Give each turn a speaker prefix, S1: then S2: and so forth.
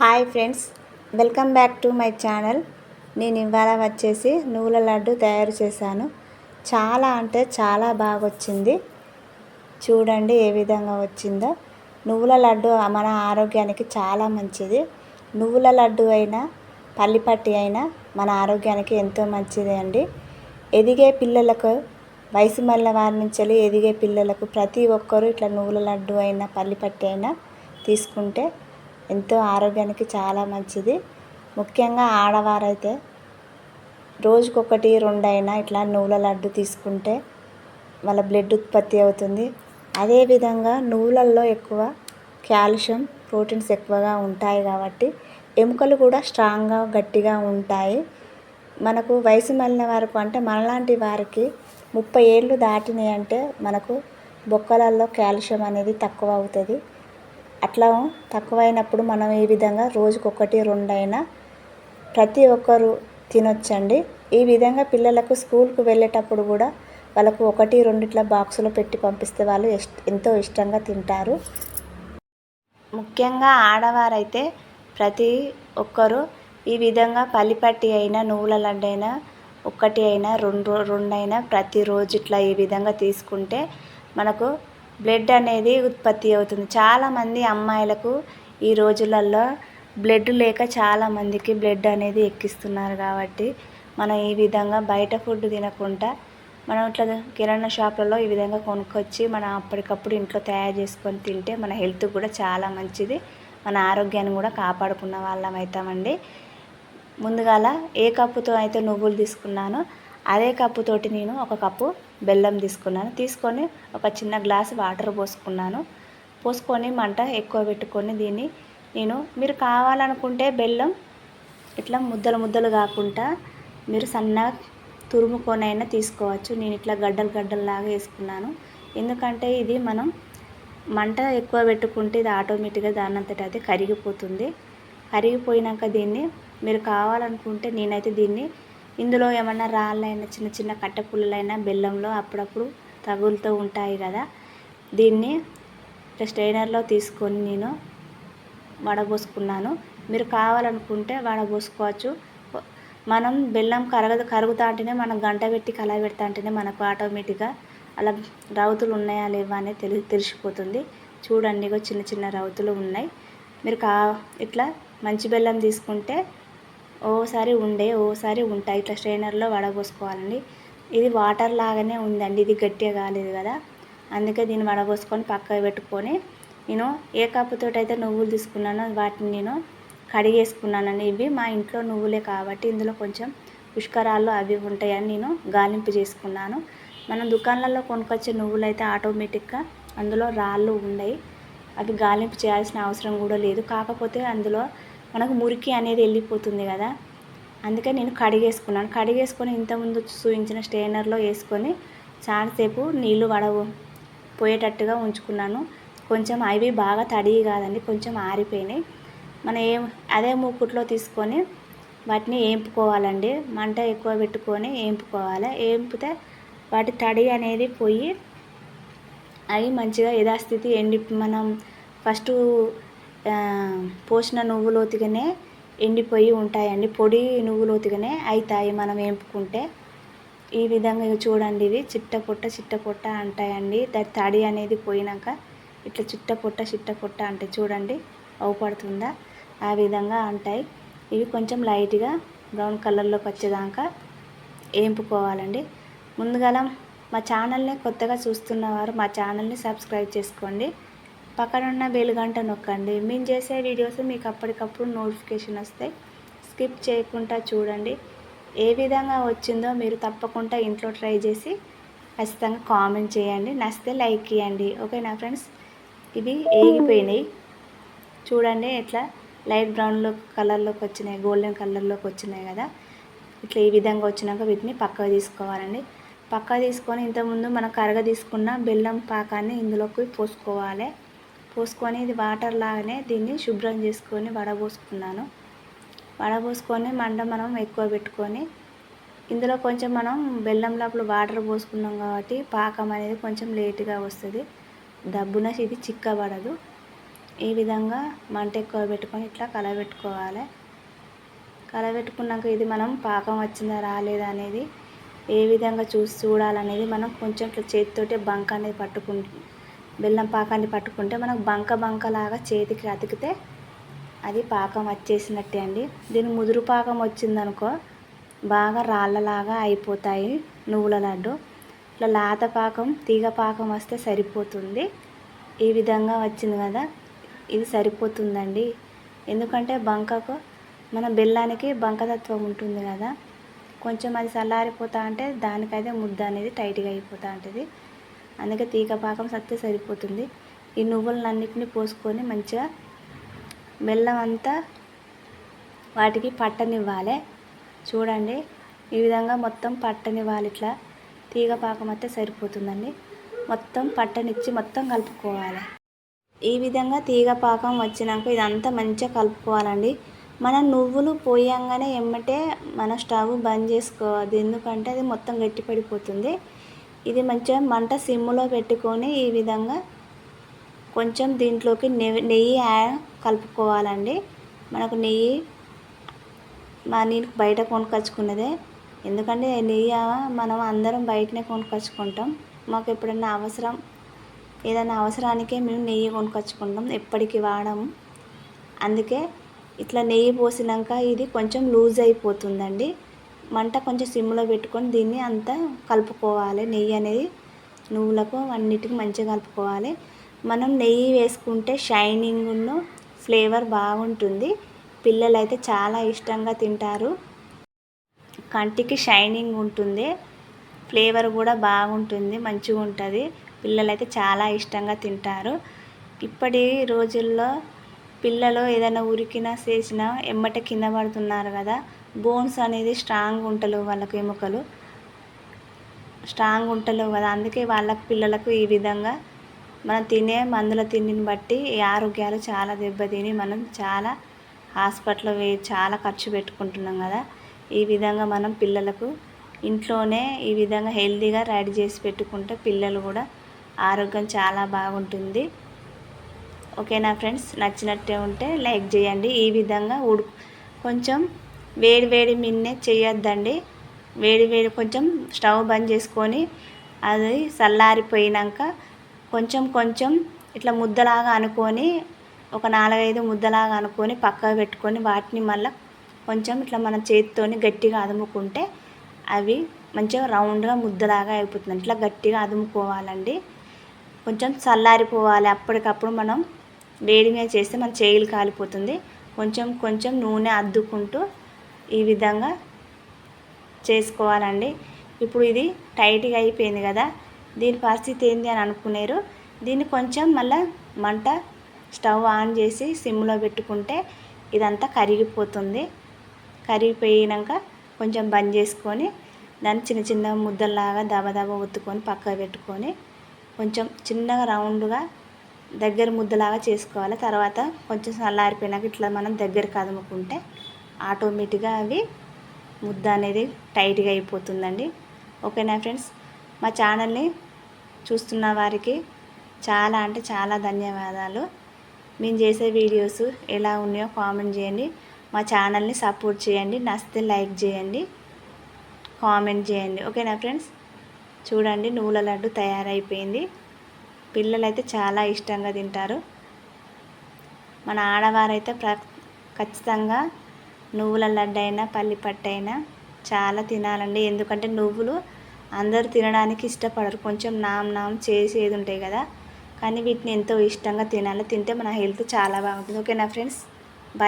S1: Hi friends welcome back to my channel. నేను ఇవాళ వచ్చేసి నువ్వుల లడ్డు తయారు చేశాను. చాలా అంటే చాలా బాగా వచ్చింది చూడండి ఏ విధంగా వచ్చిందో. నువ్వుల లడ్డు మన ఆరోగ్యానికి చాలా మంచిది. నువ్వుల లడ్డు అయినా పల్లిపట్టి అయినా మన ఆరోగ్యానికి ఎంతో మంచిది అండి. ఎదిగే పిల్లలకు వయసు మళ్ళిన వారి నుంచి ఎదిగే పిల్లలకు ప్రతి ఒక్కరూ ఇట్లా నువ్వుల లడ్డు అయినా పల్లిపట్టి అయినా తీసుకుంటే ఎంతో ఆరోగ్యానికి చాలా మంచిది. ముఖ్యంగా ఆడవారైతే రోజుకొకటి రెండైనా ఇట్లా నువ్వుల లడ్డు తీసుకుంటే వాళ్ళ బ్లడ్ ఉత్పత్తి అవుతుంది. అదేవిధంగా నువ్వులల్లో ఎక్కువ కాల్షియం ప్రోటీన్స్ ఎక్కువగా ఉంటాయి కాబట్టి ఎముకలు కూడా స్ట్రాంగ్గా గట్టిగా ఉంటాయి. మనకు వయసు మళ్ళిన వరకు అంటే మనలాంటి వారికి ముప్పై ఏళ్ళు దాటినాయి అంటే మనకు బొక్కలలో కాల్షియం అనేది తక్కువ అవుతుంది. అట్లా తక్కువైనప్పుడు మనం ఈ విధంగా రోజుకొకటి రెండైనా ప్రతి ఒక్కరు తినొచ్చండి. ఈ విధంగా పిల్లలకు స్కూల్కు వెళ్ళేటప్పుడు కూడా వాళ్ళకు ఒకటి రెండిట్ల బాక్సులో పెట్టి పంపిస్తే వాళ్ళు ఎంతో ఇష్టంగా తింటారు. ముఖ్యంగా ఆడవారైతే ప్రతి ఒక్కరు ఈ విధంగా పల్లిపట్టి అయినా నువ్వుల లడ్డైనా అయినా అయినా రెండు రెండైనా ప్రతిరోజు ఇట్లా ఈ విధంగా తీసుకుంటే మనకు బ్లడ్ అనేది ఉత్పత్తి అవుతుంది. చాలామంది అమ్మాయిలకు ఈ రోజులలో బ్లడ్ లేక చాలామందికి బ్లడ్ అనేది ఎక్కిస్తున్నారు కాబట్టి మనం ఈ విధంగా బయట ఫుడ్ తినకుండా మనం ఇట్లా కిరాణా షాప్లలో ఈ విధంగా కొనుక్కొచ్చి మనం అప్పటికప్పుడు ఇంట్లో తయారు చేసుకొని తింటే మన హెల్త్ కూడా చాలా మంచిది. మన ఆరోగ్యాన్ని కూడా కాపాడుకున్న వాళ్ళం అవుతామండి ముందుగాల ఏ కప్పుతో అయితే నువ్వులు తీసుకున్నానో అదే కప్పుతోటి నేను ఒక కప్పు బెల్లం తీసుకున్నాను. తీసుకొని ఒక చిన్న గ్లాస్ వాటర్ పోసుకున్నాను. పోసుకొని మంట ఎక్కువ పెట్టుకొని దీన్ని నేను మీరు కావాలనుకుంటే బెల్లం ఇట్లా ముద్దలు ముద్దలు కాకుండా మీరు సన్నగా తురుముకొనైనా తీసుకోవచ్చు. నేను ఇట్లా గడ్డలు గడ్డల్లాగా వేసుకున్నాను. ఎందుకంటే ఇది మనం మంట ఎక్కువ పెట్టుకుంటే ఇది ఆటోమేటిక్గా దానంతట అయితే కరిగిపోతుంది. కరిగిపోయినాక దీన్ని మీరు కావాలనుకుంటే నేనైతే దీన్ని ఇందులో ఏమన్నా రాళ్ళైనా చిన్న చిన్న కట్టెపుల్లలైనా బెల్లంలో అప్పుడప్పుడు తగులుతూ ఉంటాయి కదా. దీన్ని స్ట్రైనర్లో తీసుకొని నేను వడబోసుకున్నాను. మీరు కావాలనుకుంటే వడబోసుకోవచ్చు. మనం బెల్లం కరగదు కరుగుతా అంటేనే మనం గంట పెట్టి కళ పెడతా అంటేనే మనకు ఆటోమేటిక్గా అలా రౌతులు ఉన్నాయా లేవా అనేది తెలి తెలిసిపోతుంది. చూడండి చిన్న చిన్న రౌతులు ఉన్నాయి. మీరు కా ఇట్లా మంచి బెల్లం తీసుకుంటే ఓసారి ఉండే ఓసారి ఉంటాయి. ఇట్లా స్ట్రైనర్లో వడబోసుకోవాలండి. ఇది వాటర్ లాగానే ఉందండి. ఇది గట్టిగా కాలేదు కదా. అందుకే దీన్ని వడబోసుకొని పక్కకు పెట్టుకొని నేను ఏ కప్పుతో అయితే నువ్వులు తీసుకున్నానో వాటిని నేను కడిగేసుకున్నానండి. ఇవి మా ఇంట్లో నువ్వులే కాబట్టి ఇందులో కొంచెం పుష్కరాలు అవి ఉంటాయని నేను గాలింపు చేసుకున్నాను. మనం దుకాణాలలో కొనుక్కొచ్చే నువ్వులు అయితే ఆటోమేటిక్గా అందులో రాళ్ళు ఉన్నాయి. అవి గాలింపు చేయాల్సిన అవసరం కూడా లేదు. కాకపోతే అందులో మనకు మురికి అనేది వెళ్ళిపోతుంది కదా. అందుకే నేను కడిగేసుకున్నాను. కడిగేసుకొని ఇంతకుముందు చూపించిన స్టెయినర్లో వేసుకొని చాలాసేపు నీళ్ళు వడవు పోయేటట్టుగా ఉంచుకున్నాను. కొంచెం అవి బాగా తడి కాదండి కొంచెం ఆరిపోయినాయి. మనం ఏం అదే మూకుట్లో తీసుకొని వాటిని వేంపుకోవాలండి మంట ఎక్కువ పెట్టుకొని ఏంపుకోవాలి. వేంపితే వాటి తడి అనేది పోయి అవి మంచిగా యథాస్థితి ఎండి మనం ఫస్ట్ పోసిన నువ్వులోతిగానే ఎండిపోయి ఉంటాయండి. పొడి నువ్వులోతిగానే అవుతాయి మనం వేంపుకుంటే. ఈ విధంగా చూడండి ఇవి చిట్ట పొట్ట చిట్ట పొట్ట అంటాయండి. దాని తడి అనేది పోయినాక ఇట్లా చిట్ట పొట్ట చిట్ట పొట్ట అంటే చూడండి అవుపడుతుందా ఆ విధంగా అంటాయి. ఇవి కొంచెం లైట్గా బ్రౌన్ కలర్లోకి వచ్చేదాకా వేంపుకోవాలండి. ముందుగాల మా ఛానల్ని కొత్తగా చూస్తున్నవారు మా ఛానల్ని సబ్స్క్రైబ్ చేసుకోండి. పక్కనున్న బెల్ గంట నొక్కండి. మేము చేసే వీడియోస్ మీకు అప్పటికప్పుడు నోటిఫికేషన్ వస్తాయి స్కిప్ చేయకుండా చూడండి. ఏ విధంగా వచ్చిందో మీరు తప్పకుండా ఇంట్లో ట్రై చేసి ఖచ్చితంగా కామెంట్ చేయండి. నచ్చితే లైక్ ఇవ్వండి ఓకేనా ఫ్రెండ్స్ ఇవి ఏగిపోయినాయి. చూడండి ఇట్లా లైట్ బ్రౌన్లో కలర్లోకి వచ్చినాయి గోల్డెన్ కలర్లోకి వచ్చినాయి కదా. ఇట్లా ఈ విధంగా వచ్చినాక వీటిని పక్కకు తీసుకోవాలండి. పక్క తీసుకొని ఇంతకుముందు మనం కరగ తీసుకున్న బెల్లం పాకాన్ని ఇందులోకి పోసుకోవాలి. పోసుకొని ఇది వాటర్ లాగానే దీన్ని శుభ్రం చేసుకొని వడబోసుకున్నాను. వడబోసుకొని మంట మనం ఎక్కువ పెట్టుకొని ఇందులో కొంచెం మనం బెల్లం లోపల వాటర్ పోసుకున్నాం కాబట్టి పాకం అనేది కొంచెం లేటుగా వస్తుంది. దబ్బున ఇది చిక్కబడదు. ఈ విధంగా మంట ఎక్కువ పెట్టుకొని ఇట్లా కలబెట్టుకోవాలి. కలబెట్టుకున్నాక ఇది మనం పాకం వచ్చిందా రాలేదా అనేది ఏ విధంగా చూసి చూడాలనేది మనం కొంచెం ఇట్లా చేతితోటే బంక అనేది పట్టుకుంటు బెల్లం పాకాన్ని పట్టుకుంటే మనకు బంక బంకలాగా చేతికి అతికితే అది పాకం వచ్చేసినట్టే అండి. దీని ముదురు పాకం వచ్చిందనుకో బాగా రాళ్ళలాగా అయిపోతాయి నువ్వుల లడ్డు. ఇట్లా లాత పాకం తీగ పాకం వస్తే సరిపోతుంది. ఈ విధంగా వచ్చింది కదా ఇది సరిపోతుందండి. ఎందుకంటే బంకకు మన బెల్లానికి బంకతత్వం ఉంటుంది కదా. కొంచెం అది చల్లారిపోతా అంటే దానికైతే ముద్ద అనేది టైట్గా అయిపోతూ ఉంటుంది అందుకే తీగ పాకం సత్తే సరిపోతుంది. ఈ నువ్వులన్నిటిని పోసుకొని మంచిగా బెల్లం అంతా వాటికి పట్టనివ్వాలి. చూడండి ఈ విధంగా మొత్తం పట్టనివ్వాలి ఇట్లా. తీగ పాకం అయితే సరిపోతుందండి. మొత్తం పట్టనిచ్చి మొత్తం కలుపుకోవాలి. ఈ విధంగా తీగ పాకం వచ్చినాక ఇదంతా మంచిగా కలుపుకోవాలండి. మన నువ్వులు పోయంగానే ఎమ్మటే మన స్టవ్ బంద్ చేసుకోవద్దు ఎందుకంటే అది మొత్తం గట్టి పడిపోతుంది ఇది మంచిగా మంట సిమ్లో పెట్టుకొని ఈ విధంగా కొంచెం దీంట్లోకి నెయ్యి నెయ్యి కలుపుకోవాలండి. మనకు నెయ్యి మా నీళ్ళు బయట కొనుకొచ్చుకున్నదే. ఎందుకంటే నెయ్యి మనం అందరం బయటనే కొనుకొచ్చుకుంటాం. మాకు ఎప్పుడైనా అవసరం ఏదైనా అవసరానికే మేము నెయ్యి కొనుకొచ్చుకుంటాం ఎప్పటికీ వాడము. అందుకే ఇట్లా నెయ్యి పోసినాక ఇది కొంచెం లూజ్ అయిపోతుందండి. మంట కొంచెం సిమ్లో పెట్టుకొని దీన్ని అంతా కలుపుకోవాలి. నెయ్యి అనేది నువ్వులకు అన్నిటికి మంచిగా కలుపుకోవాలి. మనం నెయ్యి వేసుకుంటే షైనింగ్ను ఫ్లేవర్ బాగుంటుంది. పిల్లలు అయితే చాలా ఇష్టంగా తింటారు. కంటికి షైనింగ్ ఉంటుంది. ఫ్లేవర్ కూడా బాగుంటుంది మంచిగా ఉంటుంది. పిల్లలు అయితే చాలా ఇష్టంగా తింటారు. ఇప్పటి రోజుల్లో పిల్లలు ఏదైనా ఉరికినా చేసినా ఎమ్మట కింద పడుతున్నారు కదా బోన్స్ అనేది స్ట్రాంగ్ ఉంటలేవు వాళ్ళకు ఎముకలు స్ట్రాంగ్ ఉంటలేవు కదా. అందుకే వాళ్ళకు పిల్లలకు ఈ విధంగా మనం తినే మందుల తిండిని బట్టి ఈ ఆరోగ్యాలు చాలా దెబ్బతిని మనం చాలా హాస్పిటల్లో చాలా ఖర్చు పెట్టుకుంటున్నాం కదా. ఈ విధంగా మనం పిల్లలకు ఇంట్లోనే ఈ విధంగా హెల్తీగా రెడీ చేసి పెట్టుకుంటే పిల్లలు కూడా ఆరోగ్యం చాలా బాగుంటుంది. ఓకేనా ఫ్రెండ్స్? నచ్చినట్టే ఉంటే లైక్ చేయండి. ఈ విధంగా ఉడు కొంచెం వేడి వేడి మిన్నే చేయొద్దండి. వేడి వేడి కొంచెం స్టవ్ బంద్ చేసుకొని అది చల్లారిపోయినాక కొంచెం కొంచెం ఇట్లా ముద్దలాగా అనుకొని ఒక నాలుగైదు ముద్దలాగా అనుకొని పక్కకు పెట్టుకొని వాటిని మళ్ళీ కొంచెం ఇట్లా మన చేతితోని గట్టిగా అదుముకుంటే అవి మంచిగా రౌండ్గా ముద్దలాగా అయిపోతుంది. ఇట్లా గట్టిగా అదుముకోవాలండి. కొంచెం చల్లారిపోవాలి అప్పటికప్పుడు మనం వేడి మీద చేస్తే మన చేయిలు కాలిపోతుంది. కొంచెం కొంచెం నూనె అద్దుకుంటూ ఈ విధంగా చేసుకోవాలండి. ఇప్పుడు ఇది టైట్గా అయిపోయింది కదా దీని పరిస్థితి ఏంది అని అనుకునేరు. దీన్ని కొంచెం మళ్ళీ మంట స్టవ్ ఆన్ చేసి సిమ్లో పెట్టుకుంటే ఇదంతా కరిగిపోతుంది. కరిగిపోయినాక కొంచెం బంద్ చేసుకొని దాన్ని చిన్న చిన్న ముద్దల్లాగా దబదబ ఒత్తుకొని పక్కకు పెట్టుకొని కొంచెం చిన్నగా రౌండ్గా దగ్గర ముద్దలాగా చేసుకోవాలి. తర్వాత కొంచెం చల్లారిపోయినాక ఇట్లా మనం దగ్గర కదుముకుంటే ఆటోమేటిక్గా అవి ముద్ద అనేది టైట్గా అయిపోతుందండి. ఓకేనా ఫ్రెండ్స్? మా ఛానల్ని చూస్తున్న వారికి చాలా అంటే చాలా ధన్యవాదాలు. మేము చేసే వీడియోస్ ఎలా ఉన్నాయో కామెంట్ చేయండి. మా ఛానల్ని సపోర్ట్ చేయండి. నచ్చితే లైక్ చేయండి. కామెంట్ చేయండి. ఓకేనా ఫ్రెండ్స్? చూడండి నువ్వుల లడ్డు తయారైపోయింది. పిల్లలైతే చాలా ఇష్టంగా తింటారు. మన ఆడవారైతే ప్ర ఖచ్చితంగా నువ్వుల లడ్డైనా అయినా పల్లి అయినా చాలా తినాలండి. ఎందుకంటే నువ్వులు అందరూ తినడానికి ఇష్టపడరు. కొంచెం నామ్ నామ్ చేసేది ఉంటాయి కదా. కానీ వీటిని ఎంతో ఇష్టంగా తినాలి. తింటే మన హెల్త్ చాలా బాగుంటుంది. ఓకేనా ఫ్రెండ్స్?